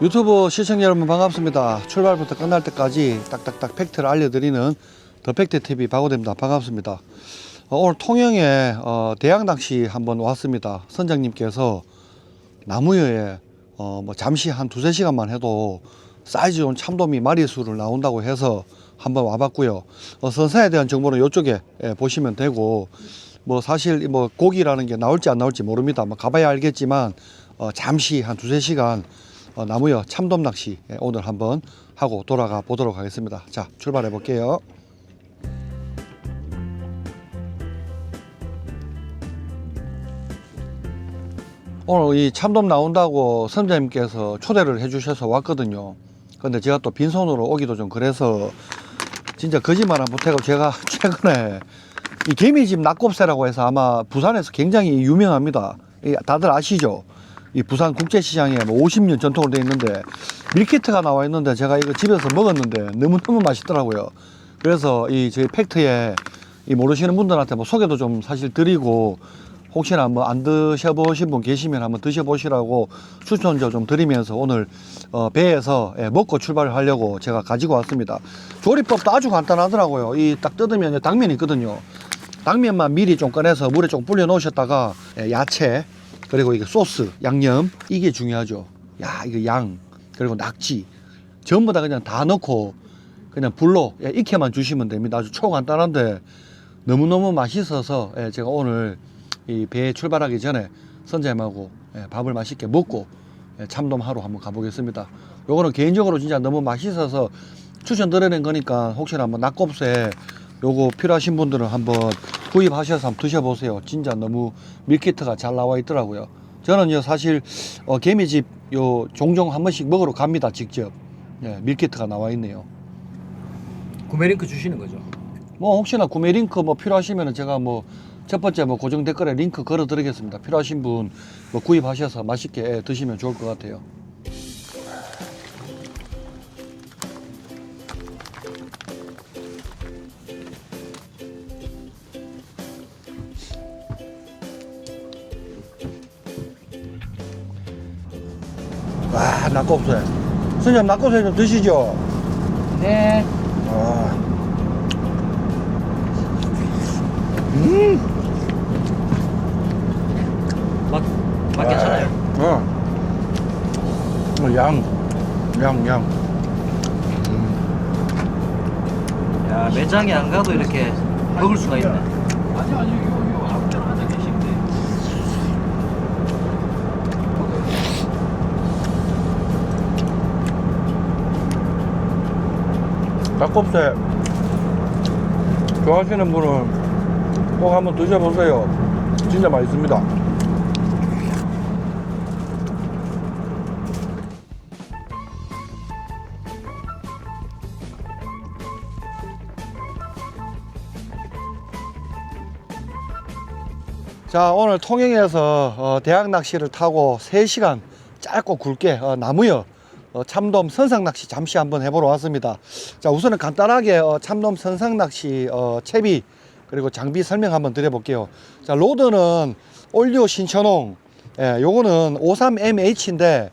유튜브 시청자 여러분 반갑습니다. 출발부터 끝날 때까지 딱딱딱 팩트를 알려드리는 더 팩트 TV 박호대입니다. 반갑습니다. 어, 오늘 통영에 어, 대양 낚시 한번 왔습니다. 선장님께서 나무여에 어, 뭐 잠시 한 두세 시간만 해도 사이즈 좋은 참돔이 마리수를 나온다고 해서 한번 와봤고요. 어, 선사에 대한 정보는 이쪽에 예, 보시면 되고 뭐 사실 뭐 고기라는 게 나올지 안 나올지 모릅니다. 뭐 가봐야 알겠지만 어, 잠시 한 두세 시간 어, 나무여 참돔 낚시 예, 오늘 한번 하고 돌아가 보도록 하겠습니다. 자 출발해 볼게요. 오늘 이 참돔 나온다고 선장님께서 초대를 해주셔서 왔거든요. 근데 제가 또 빈손으로 오기도 좀 그래서 진짜 거짓말 안 못하고 제가 최근에 이 개미집 낙곱새라고 해서 아마 부산에서 굉장히 유명합니다. 이 다들 아시죠? 이 부산 국제시장에 뭐 50년 전통으로 돼 있는데 밀키트가 나와 있는데 제가 이거 집에서 먹었는데 너무너무 맛있더라고요. 그래서 이 저희 팩트에 이 모르시는 분들한테 뭐 소개도 좀 사실 드리고 혹시나 뭐 안 드셔보신 분 계시면 한번 드셔보시라고 추천조 좀 드리면서 오늘 어, 배에서 예, 먹고 출발을 하려고 제가 가지고 왔습니다. 조리법도 아주 간단하더라고요. 이 딱 뜯으면 당면이 있거든요. 당면만 미리 좀 꺼내서 물에 좀 불려 놓으셨다가 예, 야채 그리고 이게 소스 양념 이게 중요하죠. 야 이거 양 그리고 낙지 전부 다 그냥 다 넣고 그냥 불로 예, 익혀만 주시면 됩니다. 아주 초간단한데 너무너무 맛있어서 예, 제가 오늘 이 배에 출발하기 전에 선장님하고 예, 밥을 맛있게 먹고 예, 참돔 하러 한번 가보겠습니다. 요거는 개인적으로 진짜 너무 맛있어서 추천드리는 거니까 혹시나 한번 낙곱새 요거 필요하신 분들은 한번 구입하셔서 한번 드셔보세요. 진짜 너무 밀키트가 잘 나와 있더라고요. 저는요 사실 어, 개미집 요 종종 한 번씩 먹으러 갑니다 직접. 예, 밀키트가 나와 있네요. 구매 링크 주시는 거죠? 뭐 혹시나 구매 링크 뭐 필요하시면은 제가 뭐 첫 번째 뭐 고정 댓글에 링크 걸어 드리겠습니다. 필요하신 분 뭐 구입하셔서 맛있게 예, 드시면 좋을 것 같아요. 낙곱새. 선생님 낙곱새 좀 드시죠. 네. 아. 음. 맛, 맛 괜찮아요? 어. 어, 양, 양, 양. 야, 매장에 안 가도 이렇게 먹을 수가 있네. 닭곱새 좋아하시는 분은 꼭 한번 드셔보세요. 진짜 맛있습니다. 자 오늘 통영에서 어, 대학 낚시를 타고 3시간 짧고 굵게 어, 나무여 어, 참돔 선상 낚시 잠시 한번 해보러 왔습니다. 자 우선은 간단하게 어, 참돔 선상 낚시 어, 채비 그리고 장비 설명 한번 드려볼게요. 자 로드는 올리오 신천홍 예, 요거는 53MH인데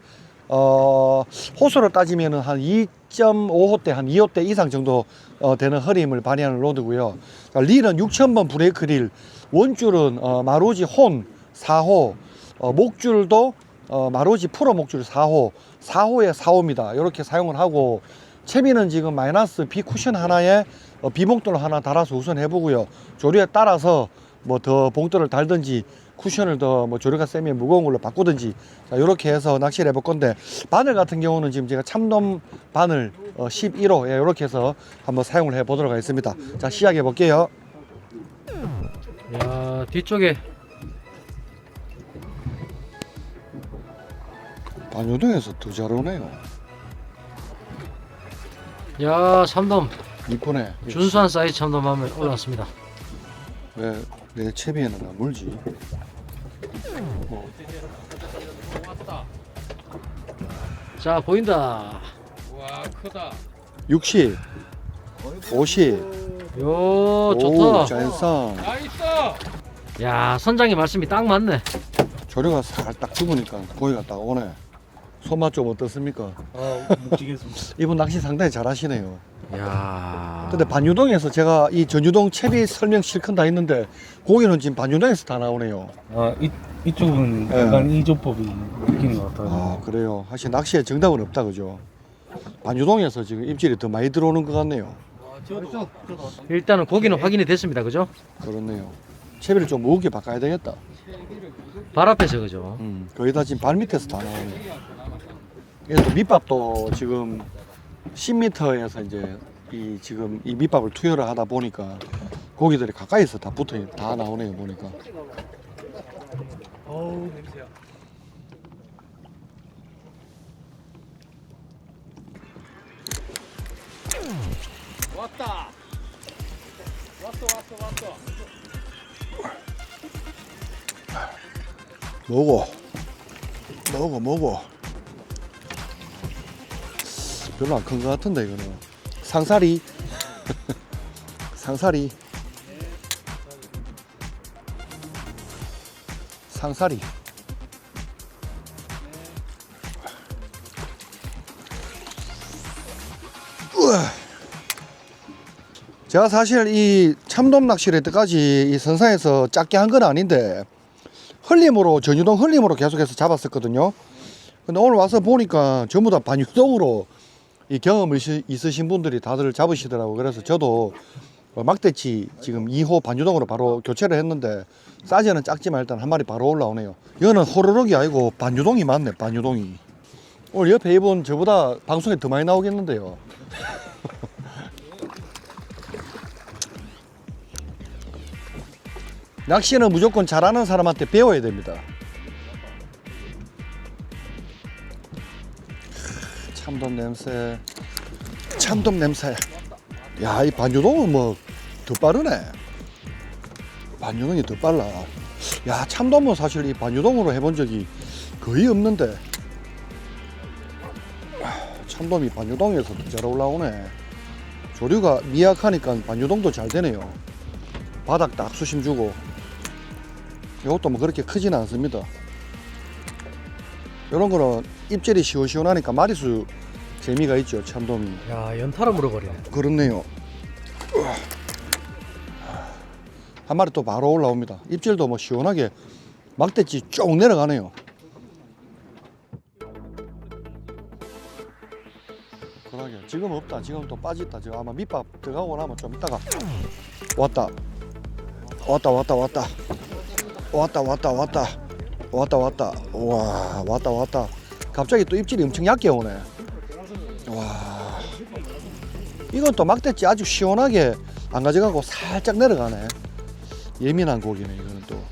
어, 호수로 따지면은 한 2.5호대 한 2호대 이상 정도 어, 되는 허림을 발휘하는 로드고요. 자, 릴은 6,000번 브레이크 릴, 원줄은 어, 마루지 혼 4호, 어, 목줄도 어, 마루지 프로 목줄 4호, 4호에 4호입니다. 이렇게 사용을 하고 채비는 지금 마이너스 B 쿠션 하나에 어, 비봉돌 하나 달아서 우선 해보고요. 조류에 따라서 뭐 더 봉돌을 달든지 쿠션을 더 뭐 조류가 세면 무거운 걸로 바꾸든지 자, 이렇게 해서 낚시를 해볼 건데 바늘 같은 경우는 지금 제가 참돔 바늘 어, 11호 예, 이렇게 해서 한번 사용을 해 보도록 하겠습니다. 자 시작해 볼게요. 야, 뒤쪽에 반요동에서 더 잘 오네요. 야, 참돔. 이쁘네. 준수한 사이즈 참돔 한번 올라왔습니다. 왜내 채비에는 안 물지? 자, 보인다. 와 크다. 60, 50, 요, 오, 좋다. 자연산. 나이스. 야, 선장님 말씀이 딱 맞네. 조류가 살딱 죽으니까 고기가 딱 오네. 손맛 좀 어떻습니까? 아, 묵직했습니다. 이분 낚시 상당히 잘하시네요. 야. 근데 반유동에서 제가 이 전유동 채비 설명 실컷 다 했는데 고기는 지금 반유동에서 다 나오네요. 아, 이, 이쪽은 예. 약간 이조법이 느끼는 것 같아요. 아 그래요. 사실 낚시에 정답은 없다 그죠? 반유동에서 지금 입질이 더 많이 들어오는 것 같네요. 일단은 고기는 확인이 됐습니다. 그죠? 그렇네요. 채비를 좀 무겁게 바꿔야 되겠다. 발 앞에서 그죠? 음, 거의 다 지금 발 밑에서 다 나오네. 그래서 밑밥도 지금 10m에서 이제 이 지금 이 밑밥을 투여를 하다 보니까 고기들이 가까이서 다 붙어 다 나오네요 보니까. 어우, 냄새야. 왔다. 왔어 왔어 왔어. 먹어. 먹어 먹어. 별로 안 큰 것 같은데 이거는. 상사리. 상사리. 상사리. 제가 사실 이 참돔 낚시를 때까지 이 선상에서 작게 한 건 아닌데 흘림으로 전유동 흘림으로 계속해서 잡았었거든요. 근데 오늘 와서 보니까 전부 다 반유동으로 이 경험 있으- 있으신 분들이 다들 잡으시더라고. 그래서 저도 어, 막대치 지금 2호 반유동으로 바로 교체를 했는데 사이즈는 작지만 일단 한 마리 바로 올라오네요. 이거는 호로록이 아니고 반유동이 맞네. 반유동이. 오늘 옆에 이분 저보다 방송에 더 많이 나오겠는데요. 낚시는 무조건 잘하는 사람한테 배워야 됩니다. 참돔 냄새, 참돔 냄새. 야, 이 반유동은 뭐 더 빠르네. 반유동이 더 빨라. 야, 참돔은 사실 이 반유동으로 해본 적이 거의 없는데. 아, 참돔이 반유동에서 더 잘 올라오네. 조류가 미약하니까 반유동도 잘 되네요. 바닥 딱 수심 주고 이것도 뭐 그렇게 크진 않습니다 이런 거는 입질이 시원시원하니까 마리수 재미가 있죠 참돔이 야, 연타로 물어버리네. 그렇네요. 한 마리 또 바로 올라옵니다. 입질도 뭐 시원하게 막대치 쭉 내려가네요. 그러게 지금 없다. 지금 또 빠졌다. 지금 아마 밑밥 들어가고 나면 좀 이따가 왔다. 왔다 왔다 왔다. 왔다 왔다 왔다. 왔다 왔다. 와 왔다 왔다. 갑자기 또 입질이 엄청 얕게 오네 와. 이건 또 막대치 아주 시원하게 안 가져가고 살짝 내려가네. 예민한 고기네 이거는 또.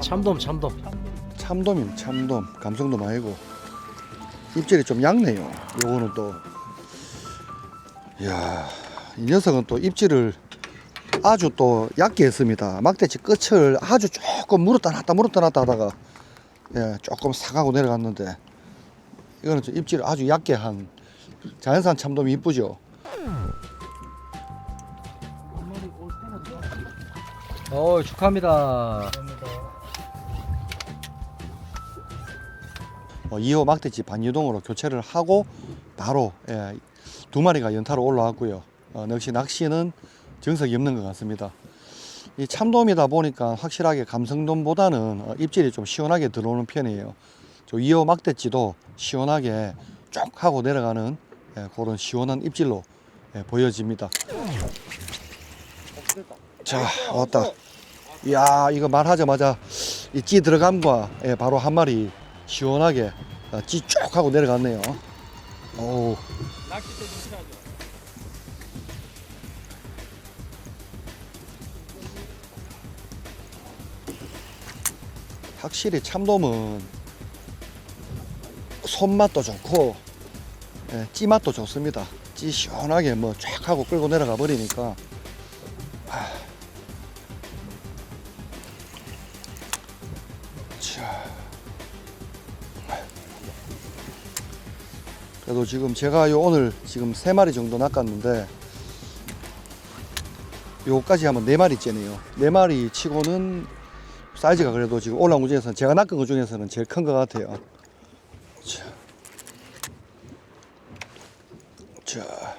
참돔, 참돔. 참돔이 참돔. 감성돔 아니고 입질이 좀 얇네요. 요거는 또. 이야 이 녀석은 또 입질을 아주 또 얇게 했습니다. 막대치 끝을 아주 조금 물었다 놨다 물었다 놨다 하다가 예 조금 사가고 내려갔는데 이거는 좀 입질을 아주 얇게 한 자연산 참돔이 이쁘죠? 어, 축하합니다. 2호 막대치 반유동으로 교체를 하고 바로 예, 두 마리가 연타로 올라왔고요. 어, 역시 낚시는 정석이 없는 것 같습니다. 이 참돔이다 보니까 확실하게 감성돔보다는 어, 입질이 좀 시원하게 들어오는 편이에요. 저 2호 막대치도 시원하게 쭉 하고 내려가는 예, 그런 시원한 입질로 예, 보여집니다. 자 왔다. 이야 이거 말하자마자 이 찌 들어감과 예, 바로 한 마리 시원하게 아, 찌쭉 하고 내려갔네요. 오, 낚싯대. 확실히 참돔은 손맛도 좋고 예, 찌맛도 좋습니다. 찌 시원하게 뭐 쫙 하고 끌고 내려가 버리니까 아. 자, 그래도 지금 제가 요 오늘 지금 세 마리 정도 낚았는데 요까지 하면 네 마리 째네요. 네 마리 치고는 사이즈가 그래도 지금 올라온 것 중에서는 제가 낚은 것 중에서는 제일 큰 것 같아요. 자. 자.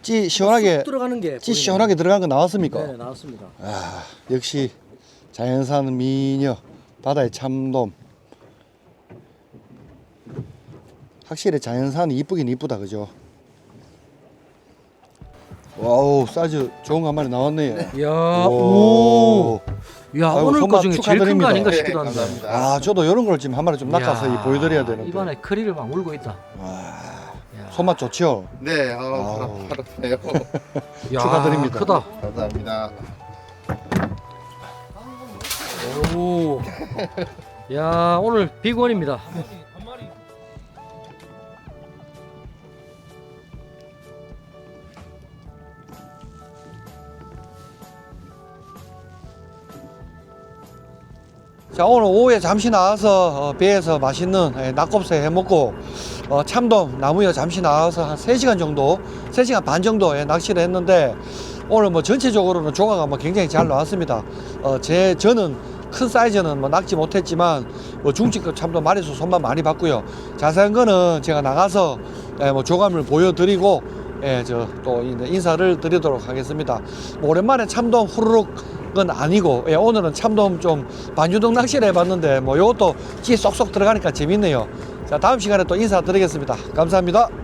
찌 시원하게 들어가는 게찌 시원하게 들어간 거 나왔습니까? 네, 나왔습니다. 아, 역시 자연산 미녀 바다의 참돔. 확실히 자연산이 이쁘긴 이쁘다 그죠? 와우 사이즈 좋은 거한 마리 나왔네요. 야, 오. 야 아이고, 오늘 거 손맛 중에 제일 큰 축하드립니다. 거 아닌가 네, 싶기도 한데. 아 저도 이런 걸 지금 한 마리 좀 낚아서 야, 이 보여드려야 되는데. 이번에 크리를 막 물고 있다. 와, 야, 손맛 좋죠? 네, 아우. 아, 알았어요. 야, 축하드립니다. 크다. 감사합니다. 오. 야 오늘 비건입니다. 자 오늘 오후에 잠시 나와서 어, 배에서 맛있는 예, 낙곱새 해먹고 어, 참돔 나무에 잠시 나와서 한 3시간 정도 3시간 반 정도 예, 낚시를 했는데 오늘 뭐 전체적으로는 조가가 뭐 굉장히 잘 나왔습니다 어, 제 저는 큰 사이즈는 뭐 낚지 못했지만 뭐 중치급 참돔 마리수 손만 많이 봤고요 자세한 거는 제가 나가서 예, 뭐 조감을 보여드리고 예, 저 또 인사를 드리도록 하겠습니다. 뭐 오랜만에 참돔 후루룩은 아니고 예, 오늘은 참돔 좀 반유동 낚시를 해봤는데 뭐 이것도 찌 쏙쏙 들어가니까 재밌네요. 자 다음 시간에 또 인사드리겠습니다. 감사합니다.